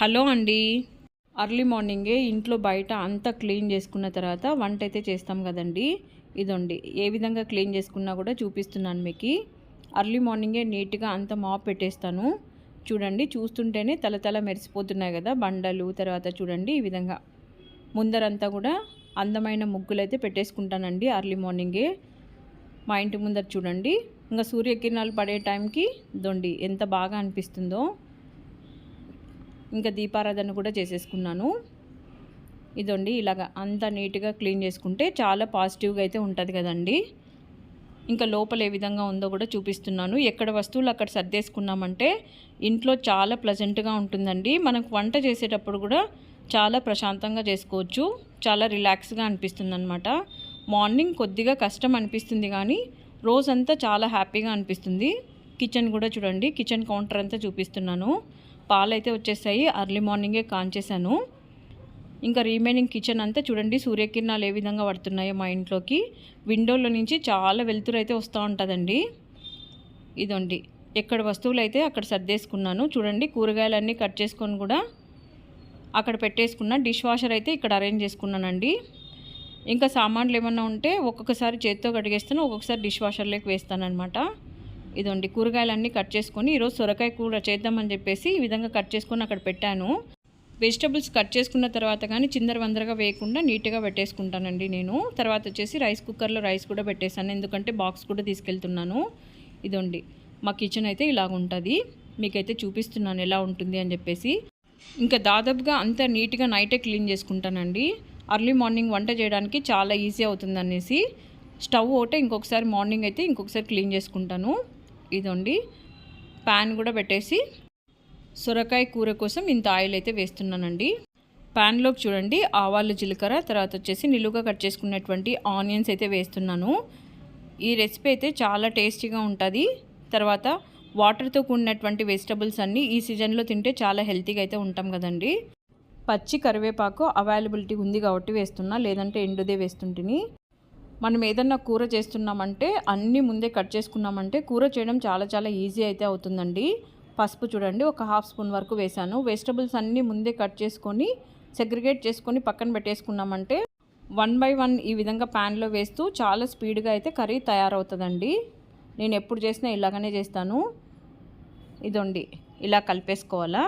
Hello అండి. Early మార్నింగే ఇంట్లో బయట అంతా క్లీన్ చేసుకున్న తర్వాత వంట అయితే చేస్తాం కదండి. ఇదండి ఏ విధంగా క్లీన్ చేసుకున్నా కూడా చూపిస్తున్నాను మీకు. అర్లీ మార్నింగే నీట్గా అంత మాప్ పెట్టేస్తాను. చూడండి చూస్తుంటేనే తల తల మెరిసిపోతున్నాయి కదా బండలు తర్వాత చూడండి ఈ విధంగా. ముందరంతా కూడా అందమైన ముగ్గులు అయితే పెట్టేసుకుంటానండి అర్లీ మార్నింగే మా ఇంటి ముందర చూడండి ఇంకా సూర్యకిరణాలు పడే టైంకి దొండి ఎంత బాగా అనిపిస్తుందో. ఇంకా దీపారాధన కూడా చేసేసుకున్నాను. ఇదండి ఇలాగ అంత నీట్గా క్లీన్ చేసుకుంటే చాలా పాజిటివ్గా అయితే ఉంటుంది కదండి. ఇంకా లోపల ఏ విధంగా ఉందో కూడా చూపిస్తున్నాను. ఎక్కడ వస్తువులు అక్కడ సర్దేసుకున్నామంటే ఇంట్లో చాలా ప్లజెంట్గా ఉంటుందండి. మనకు వంట చేసేటప్పుడు కూడా చాలా ప్రశాంతంగా చేసుకోవచ్చు. చాలా రిలాక్స్గా అనిపిస్తుంది అనమాట మార్నింగ్ కొద్దిగా కష్టం అనిపిస్తుంది కానీ రోజంతా చాలా హ్యాపీగా అనిపిస్తుంది. కిచెన్ కూడా చూడండి కిచెన్ కౌంటర్ అంతా చూపిస్తున్నాను. పాలు అయితే వచ్చేసాయి అర్లీ మార్నింగే కాంచేసాను ఇంకా రిమైనింగ్ కిచెన్ అంతా చూడండి సూర్యకిరణాలు ఏ విధంగా పడుతున్నాయో మా ఇంట్లోకి. విండోలో నుంచి చాలా వెలుతురు అయితే వస్తూ ఉంటుందండి. ఇదండి. ఎక్కడ వస్తువులు అయితే అక్కడ సర్దేసుకున్నాను. చూడండి కూరగాయలన్నీ కట్ చేసుకొని కూడా అక్కడ పెట్టేసుకున్న డిష్ వాషర్ అయితే ఇక్కడ అరేంజ్ చేసుకున్నానండి. ఇంకా సామాన్లు ఏమన్నా ఉంటే ఒక్కొక్కసారి చేత్తో కడిగేస్తాను ఒక్కొక్కసారి డిష్ వాషర్లోకి వేస్తాను అనమాట ఇదండి కూరగాయలన్నీ కట్ చేసుకొని ఈరోజు సొరకాయ కూర చేద్దామని చెప్పేసి ఈ విధంగా కట్ చేసుకొని అక్కడ పెట్టాను. వెజిటబుల్స్ కట్ చేసుకున్న తర్వాత కానీ చిందర వందరగా వేయకుండా నీట్గా పెట్టేసుకుంటానండి నేను. తర్వాత వచ్చేసి రైస్ కుక్కర్లో రైస్ కూడా పెట్టేశాను. ఎందుకంటే బాక్స్ కూడా తీసుకెళ్తున్నాను. ఇదండి మా కిచెన్ అయితే ఇలాగ ఉంటుంది. మీకైతే చూపిస్తున్నాను ఎలా ఉంటుంది అని చెప్పేసి. ఇంకా దాదాపుగా అంత నీట్గా నైటే క్లీన్ చేసుకుంటానండి. అర్లీ మార్నింగ్ వంట చేయడానికి చాలా ఈజీ అవుతుంది అనేసి స్టవ్ ఒకటే ఇంకొకసారి మార్నింగ్ అయితే ఇంకొకసారి క్లీన్ చేసుకుంటాను. ఇదండి. ప్యాన్ కూడా పెట్టేసి సొరకాయ కూర కోసం ఇంత ఆయిల్ అయితే వేస్తున్నానండి. ప్యాన్లోకి చూడండి ఆవాలు జీలకర్ర తర్వాత వచ్చేసి నిలువుగా కట్ చేసుకున్నటువంటి ఆనియన్స్ అయితే వేస్తున్నాను. ఈ రెసిపీ అయితే చాలా టేస్టీగా ఉంటుంది. తర్వాత వాటర్తో కూడినటువంటి వెజిటబుల్స్ అన్నీ ఈ సీజన్లో తింటే చాలా హెల్తీగా అయితే ఉంటాం కదండి. పచ్చి కరివేపాకు అవైలబిలిటీ ఉంది కాబట్టి వేస్తున్నా లేదంటే ఎండుదే వేస్తుంటిని. మనం ఏదన్నా కూర చేస్తున్నామంటే అన్నీ ముందే కట్ చేసుకున్నామంటే కూర చేయడం చాలా చాలా ఈజీ అయితే అవుతుందండి. పసుపు చూడండి ఒక హాఫ్ స్పూన్ వరకు వేసాను వెజిటబుల్స్ అన్నీ ముందే కట్ చేసుకొని సెగ్రిగేట్ చేసుకొని పక్కన పెట్టేసుకున్నామంటే వన్ బై వన్ ఈ విధంగా ప్యాన్లో వేస్తూ చాలా స్పీడ్గా అయితే కర్రీ తయారవుతుందండి. నేను ఎప్పుడు చేసినా ఇలాగనే చేస్తాను. ఇదండి ఇలా కలిపేసుకోవాలా?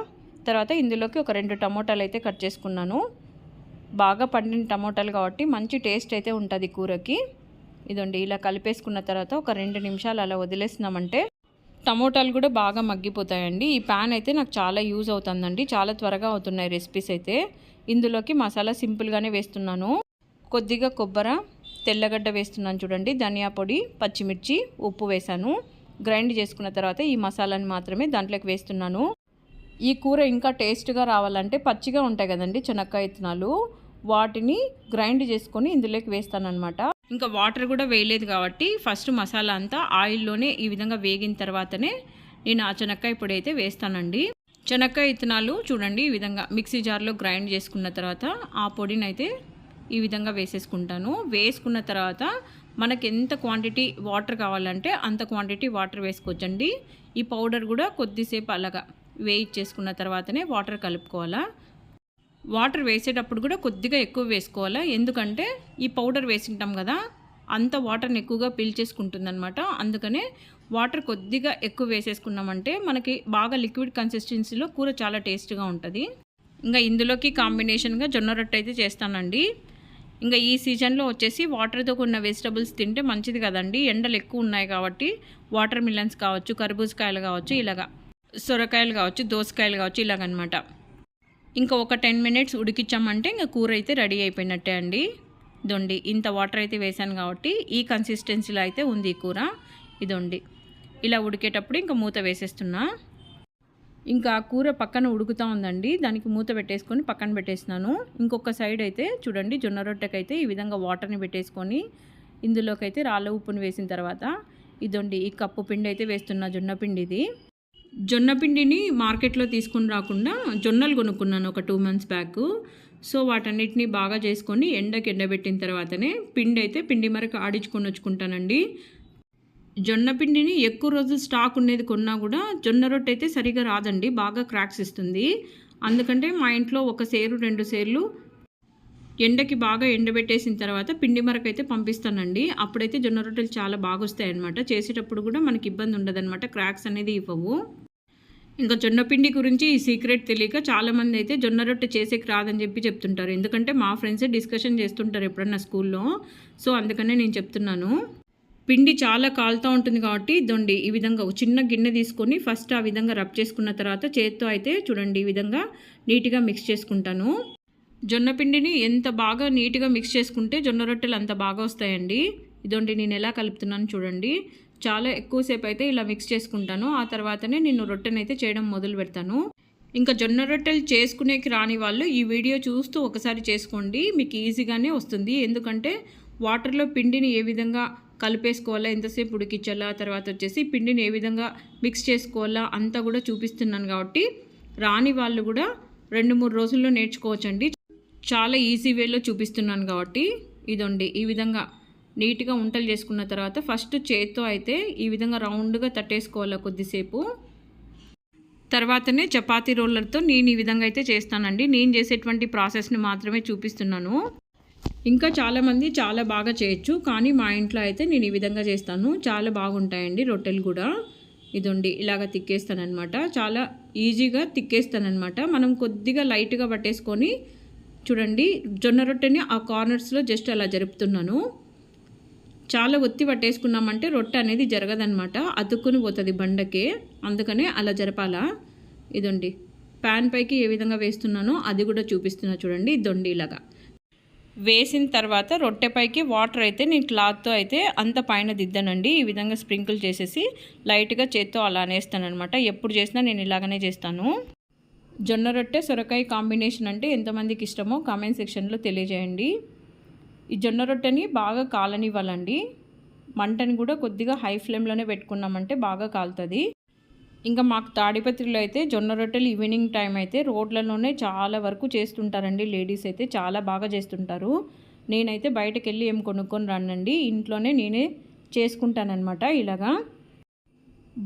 తర్వాత ఇందులోకి ఒక రెండు టమోటాలు అయితే కట్ చేసుకున్నాను. బాగా పండిన టమోటాలు కాబట్టి మంచి టేస్ట్ అయితే ఉంటుంది కూరకి. ఇదండి ఇలా కలిపేసుకున్న తర్వాత ఒక రెండు నిమిషాలు అలా వదిలేసినామంటే టమోటాలు కూడా బాగా మగ్గిపోతాయండి. ఈ ప్యాన్ అయితే నాకు చాలా యూజ్ అవుతుందండి. చాలా త్వరగా అవుతున్నాయి రెసిపీస్ అయితే. ఇందులోకి మసాలా సింపుల్గానే వేస్తున్నాను. కొద్దిగా కొబ్బర తెల్లగడ్డ వేస్తున్నాను చూడండి ధనియా పొడి పచ్చిమిర్చి ఉప్పు వేసాను గ్రైండ్ చేసుకున్న తర్వాత ఈ మసాలాని మాత్రమే దాంట్లోకి వేస్తున్నాను. ఈ కూర ఇంకా టేస్ట్గా రావాలంటే పచ్చిగా ఉంటాయి కదండి చెనక్కాయ ఇత్తనాలు. వాటిని గ్రైండ్ చేసుకొని ఇందులోకి వేస్తానమాట ఇంకా వాటర్ కూడా వేయలేదు కాబట్టి ఫస్ట్ మసాలా అంతా ఆయిల్లోనే ఈ విధంగా వేగిన తర్వాతనే నేను ఆ చెనక్కాయ పొడి అయితే వేస్తానండి. చెనక్కాయ ఇత్తనాలు చూడండి ఈ విధంగా మిక్సీ జార్లో గ్రైండ్ చేసుకున్న తర్వాత ఆ పొడిని అయితే ఈ విధంగా వేసేసుకుంటాను. వేసుకున్న తర్వాత మనకి ఎంత క్వాంటిటీ వాటర్ కావాలంటే అంత క్వాంటిటీ వాటర్ వేసుకోవచ్చండి. ఈ పౌడర్ కూడా కొద్దిసేపు అలాగా వేయించేసుకున్న తర్వాతనే వాటర్ కలుపుకోవాలా. వాటర్ వేసేటప్పుడు కూడా కొద్దిగా ఎక్కువ వేసుకోవాలి? ఎందుకంటే ఈ పౌడర్ వేసింటాం కదా అంత వాటర్ని ఎక్కువగా పీల్చేసుకుంటుందన్నమాట అందుకనే వాటర్ కొద్దిగా ఎక్కువ వేసేసుకున్నామంటే మనకి బాగా లిక్విడ్ కన్సిస్టెన్సీలో కూర చాలా టేస్ట్గా ఉంటుంది. ఇంకా ఇందులోకి కాంబినేషన్గా జొన్న రొట్టె అయితే చేస్తానండి. ఇంకా ఈ సీజన్లో వచ్చేసి వాటర్తో కూడిన వెజిటబుల్స్ తింటే మంచిది కదండి. ఎండలు ఎక్కువ ఉన్నాయి కాబట్టి వాటర్ మిలన్స్ కావచ్చు కర్బూజకాయలు కావచ్చు ఇలాగా సొరకాయలు కావచ్చు దోసకాయలు కావచ్చు ఇలాగనమాట. ఇంకా ఒక టెన్ మినిట్స్ ఉడికిచ్చామంటే ఇంకా కూర అయితే రెడీ అయిపోయినట్టే అండి. ఇదండి ఇంత వాటర్ అయితే వేసాను కాబట్టి ఈ కన్సిస్టెన్సీలో అయితే ఉంది ఈ కూర. ఇదండి ఇలా ఉడికేటప్పుడు ఇంకా మూత వేసేస్తున్నా. ఇంకా ఆ కూర పక్కన ఉడుకుతూ ఉందండి దానికి మూత పెట్టేసుకొని పక్కన పెట్టేసినాను ఇంకొక సైడ్ అయితే చూడండి జొన్న రొట్టెకైతే ఈ విధంగా వాటర్ని పెట్టేసుకొని ఇందులోకి అయితే రాళ్ళ ఉప్పుని వేసిన తర్వాత ఇదండి ఈ కప్పు పిండి అయితే వేస్తున్నా జొన్న పిండి ఇది జొన్న పిండిని మార్కెట్లో తీసుకుని రాకుండా జొన్నలు కొనుక్కున్నాను ఒక టూ మంత్స్ బ్యాక్. సో వాటన్నిటిని బాగా చేసుకొని ఎండకి ఎండబెట్టిన తర్వాతనే పిండి అయితే పిండి మరకు ఆడించుకొని వచ్చుకుంటానండి. జొన్న పిండిని ఎక్కువ రోజులు స్టాక్ ఉండేది కొన్నా కూడా జొన్న రొట్టె అయితే సరిగా రాదండి బాగా క్రాక్స్ ఇస్తుంది. అందుకంటే మా ఇంట్లో ఒక సేరు రెండు సేర్లు ఎండకి బాగా ఎండబెట్టేసిన తర్వాత పిండి మరకు అయితే పంపిస్తానండి. అప్పుడైతే జొన్న రొట్టెలు చాలా బాగా వస్తాయన్నమాట. చేసేటప్పుడు కూడా మనకి ఇబ్బంది ఉండదన్నమాట క్రాక్స్ అనేది ఇవ్వవు. ఇంకా జొన్న పిండి గురించి ఈ సీక్రెట్ తెలియక చాలామంది అయితే జొన్న రొట్టె చేసేకి రాదని చెప్పి చెప్తుంటారు. ఎందుకంటే మా ఫ్రెండ్సే డిస్కషన్ చేస్తుంటారు ఎప్పుడన్నా స్కూల్లో. సో అందుకనే నేను చెప్తున్నాను. పిండి చాలా కాలుతూ ఉంటుంది కాబట్టి దొండి ఈ విధంగా ఒక చిన్న గిన్నె తీసుకొని ఫస్ట్ ఆ విధంగా రబ్ చేసుకున్న తర్వాత చేత్తో అయితే చూడండి ఈ విధంగా నీట్గా మిక్స్ చేసుకుంటాను. జొన్న పిండిని ఎంత బాగా నీట్గా మిక్స్ చేసుకుంటే జొన్న రొట్టెలు అంత బాగా వస్తాయండి. ఇదండి నేను ఎలా కలుపుతున్నాను చూడండి. చాలా ఎక్కువసేపు అయితే ఇలా మిక్స్ చేసుకుంటాను. ఆ తర్వాతనే నేను రొట్టెనైతే చేయడం మొదలు పెడతాను. ఇంకా జొన్న రొట్టెలు చేసుకునేకి రాని వాళ్ళు ఈ వీడియో చూస్తూ ఒకసారి చేసుకోండి. మీకు ఈజీగానే వస్తుంది. ఎందుకంటే వాటర్లో పిండిని ఏ విధంగా కలిపేసుకోవాలా ఎంతసేపు ఉడికించాలా తర్వాత వచ్చేసి పిండిని ఏ విధంగా మిక్స్ చేసుకోవాలా అంతా కూడా చూపిస్తున్నాను కాబట్టి రాని వాళ్ళు కూడా రెండు మూడు రోజుల్లో నేర్చుకోవచ్చండి. చాలా ఈజీ వేలో చూపిస్తున్నాను కాబట్టి ఇదండి. ఈ విధంగా నీట్గా వంటలు చేసుకున్న తర్వాత ఫస్ట్ చేత్తో అయితే ఈ విధంగా రౌండ్గా తట్టేసుకోవాలి కొద్దిసేపు. తర్వాతనే చపాతీ రోలర్తో నేను ఈ విధంగా అయితే చేస్తానండి. నేను చేసేటువంటి ప్రాసెస్ని మాత్రమే చూపిస్తున్నాను. ఇంకా చాలామంది చాలా బాగా చేయొచ్చు కానీ మా ఇంట్లో అయితే నేను ఈ విధంగా చేస్తాను. చాలా బాగుంటాయండి రొట్టెలు కూడా. ఇదండి ఇలాగ తిక్కేస్తానమాట చాలా ఈజీగా తిక్కేస్తానమాట మనం కొద్దిగా లైట్గా పట్టేసుకొని చూడండి జొన్న రొట్టెని ఆ కార్నర్స్లో జస్ట్ అలా జరుపుతున్నాను. చాలా ఒత్తి పట్టేసుకున్నామంటే రొట్టె అనేది జరగదనమాట అతుక్కుని పోతుంది బండకే. అందుకనే అలా జరపాలా? ఇదండి. ప్యాన్ పైకి ఏ విధంగా వేస్తున్నానో అది కూడా చూపిస్తున్నా చూడండి. దొండి ఇలాగా. వేసిన తర్వాత రొట్టెపైకి వాటర్ అయితే నేను క్లాత్తో అయితే అంత పైన దిద్దానండి. ఈ విధంగా స్ప్రింకిల్ చేసేసి లైట్గా చేత్తో అలా అనేస్తానమాట ఎప్పుడు చేసినా నేను ఇలాగనే చేస్తాను. జొన్న రొట్టె సొరకాయ కాంబినేషన్ అంటే ఎంతమందికి ఇష్టమో కామెంట్ సెక్షన్లో తెలియజేయండి. ఈ జొన్న రొట్టెని బాగా కాలనివ్వాలండి. మంటని కూడా కొద్దిగా హై ఫ్లేమ్లోనే పెట్టుకున్నామంటే బాగా కాలుతుంది. ఇంకా మాకు తాడిపత్రిలో అయితే జొన్న రొట్టెలు ఈవినింగ్ టైం అయితే రోడ్లలోనే చాలా వరకు చేస్తుంటారండి. లేడీస్ అయితే చాలా బాగా చేస్తుంటారు. నేనైతే బయటకు వెళ్ళి ఏం కొనుక్కొని రానండి. ఇంట్లోనే నేనే చేసుకుంటానమాట ఇలాగా.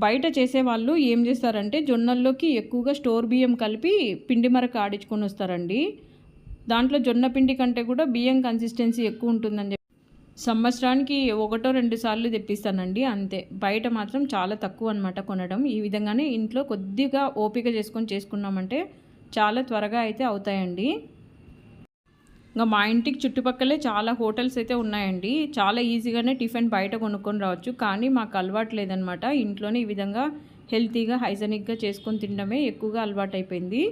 బయట చేసేవాళ్ళు ఏం చేస్తారంటే జొన్నల్లోకి ఎక్కువగా స్టోర్ బియ్యం కలిపి పిండి మరక ఆడించుకొని వస్తారండి. దాంట్లో జొన్న పిండి కంటే కూడా బియ్యం కన్సిస్టెన్సీ ఎక్కువ ఉంటుందని చెప్పి. సంవత్సరానికి ఒకటో రెండు సార్లు తెప్పిస్తానండి అంతే. బయట మాత్రం చాలా తక్కువ అనమాట కొనడం. ఈ విధంగానే ఇంట్లో కొద్దిగా ఓపిక చేసుకొని చేసుకున్నామంటే చాలా త్వరగా అయితే అవుతాయండి. ఇంకా మా ఇంటికి చుట్టుపక్కలే చాలా హోటల్స్ అయితే ఉన్నాయండి. చాలా ఈజీగానే టిఫిన్ బయట కొనుక్కొని రావచ్చు. కానీ మాకు అలవాటు లేదనమాట ఇంట్లోనే ఈ విధంగా హెల్తీగా హైజెనిక్గా చేసుకొని తినడమే ఎక్కువగా అలవాటు అయిపోయింది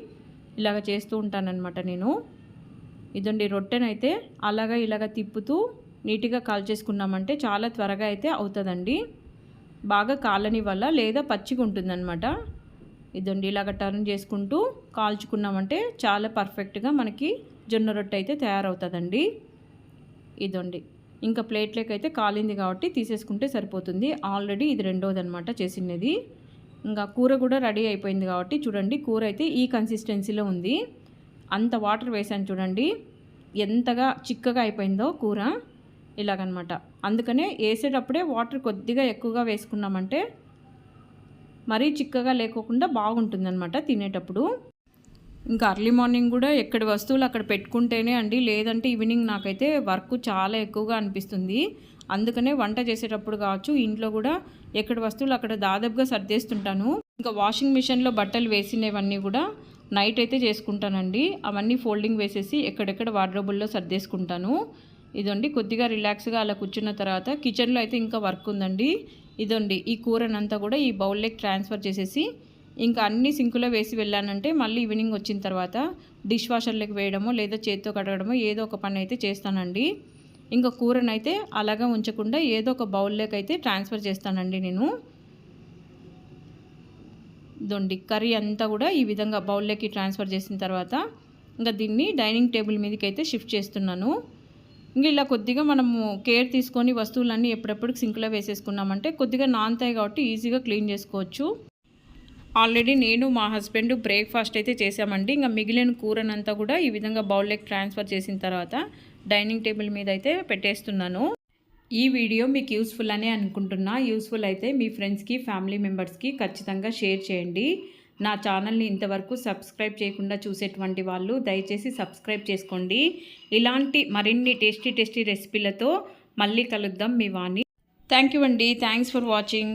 ఇలాగ చేస్తూ ఉంటానన్నమాట నేను. ఇదండి రొట్టెనైతే అలాగా ఇలాగ తిప్పుతూ నీట్గా కాల్చేసుకున్నామంటే చాలా త్వరగా అయితే అవుతుందండి. బాగా కాలని వల్ల లేదా పచ్చిగా ఉంటుందన్నమాట. ఇదండి ఇలాగ టర్న్ చేసుకుంటూ కాల్చుకున్నామంటే చాలా పర్ఫెక్ట్గా మనకి జొన్న రొట్టె అయితే తయారవుతుందండి. ఇదండి. ఇంకా ప్లేట్లోకి అయితే కాలింది కాబట్టి తీసేసుకుంటే సరిపోతుంది. ఆల్రెడీ ఇది రెండోది అనమాట చేసినది. ఇంకా కూర కూడా రెడీ అయిపోయింది కాబట్టి చూడండి కూర అయితే ఈ కన్సిస్టెన్సీలో ఉంది. అంత వాటర్ వేసాను చూడండి. ఎంతగా చిక్కగా అయిపోయిందో కూర ఇలాగనమాట. అందుకనే వేసేటప్పుడే వాటర్ కొద్దిగా ఎక్కువగా వేసుకున్నామంటే మరీ చిక్కగా లేకోకుండా బాగుంటుందన్నమాట తినేటప్పుడు. ఇంకా అర్లీ మార్నింగ్ కూడా ఎక్కడి వస్తువులు అక్కడ పెట్టుకుంటేనే అండి లేదంటే ఈవినింగ్ నాకైతే వర్క్ చాలా ఎక్కువగా అనిపిస్తుంది. అందుకనే వంట చేసేటప్పుడు కావచ్చు ఇంట్లో కూడా ఎక్కడ వస్తువులు అక్కడ దాదాపుగా సర్దేస్తుంటాను. ఇంకా వాషింగ్ మిషన్లో బట్టలు వేసినవన్నీ కూడా నైట్ అయితే చేసుకుంటానండి. అవన్నీ ఫోల్డింగ్ వేసేసి ఎక్కడెక్కడ వార్డ్రోబుల్లో సర్దేసుకుంటాను. ఇదండి కొద్దిగా రిలాక్స్గా అలా కూర్చున్న తర్వాత కిచెన్లో అయితే ఇంకా వర్క్ ఉందండి. ఇదండి ఈ కూరనంతా కూడా ఈ బౌల్లోకి ట్రాన్స్ఫర్ చేసేసి ఇంకా అన్ని సింకులో వేసి వెళ్ళానంటే మళ్ళీ ఈవినింగ్ వచ్చిన తర్వాత డిష్ వాషర్లోకి వేయడమో లేదా చేతితో కడగడమో ఏదో ఒక పని అయితే చేస్తానండి. ఇంకా కూరనైతే అలాగా ఉంచకుండా ఏదో ఒక బౌల్లోకి అయితే ట్రాన్స్ఫర్ చేస్తానండి నేను. దొండి కర్రీ అంతా కూడా ఈ విధంగా బౌల్లోకి ట్రాన్స్ఫర్ చేసిన తర్వాత ఇంకా దీన్ని డైనింగ్ టేబుల్ మీదకి అయితే షిఫ్ట్ చేస్తున్నాను. ఇంకా ఇలా కొద్దిగా మనము కేర్ తీసుకొని వస్తువులన్నీ ఎప్పుడెప్పుడు సింక్లో వేసేసుకున్నామంటే కొద్దిగా నాన్తాయి కాబట్టి ఈజీగా క్లీన్ చేసుకోవచ్చు. ఆల్రెడీ నేను మా హస్బెండ్ బ్రేక్ఫాస్ట్ అయితే చేసామండి ఇంకా మిగిలిన కూరనంతా కూడా ఈ విధంగా బౌల్లోకి ట్రాన్స్ఫర్ చేసిన తర్వాత డైనింగ్ టేబుల్ మీద అయితే పెట్టేస్తున్నాను. ఈ వీడియో మీకు యూస్ఫుల్ అని అనుకుంటున్నా. యూస్ఫుల్ అయితే మీ ఫ్రెండ్స్కి ఫ్యామిలీ మెంబర్స్కి ఖచ్చితంగా షేర్ చేయండి. నా ఛానల్ని ఇంతవరకు సబ్స్క్రైబ్ చేయకుండా చూసేటువంటి వాళ్ళు దయచేసి సబ్స్క్రైబ్ చేసుకోండి. ఇలాంటి మరిన్ని టేస్టీ టేస్టీ రెసిపీలతో మళ్ళీ కలుద్దాం మీ వాణి. థ్యాంక్ యూ అండి. Thanks for watching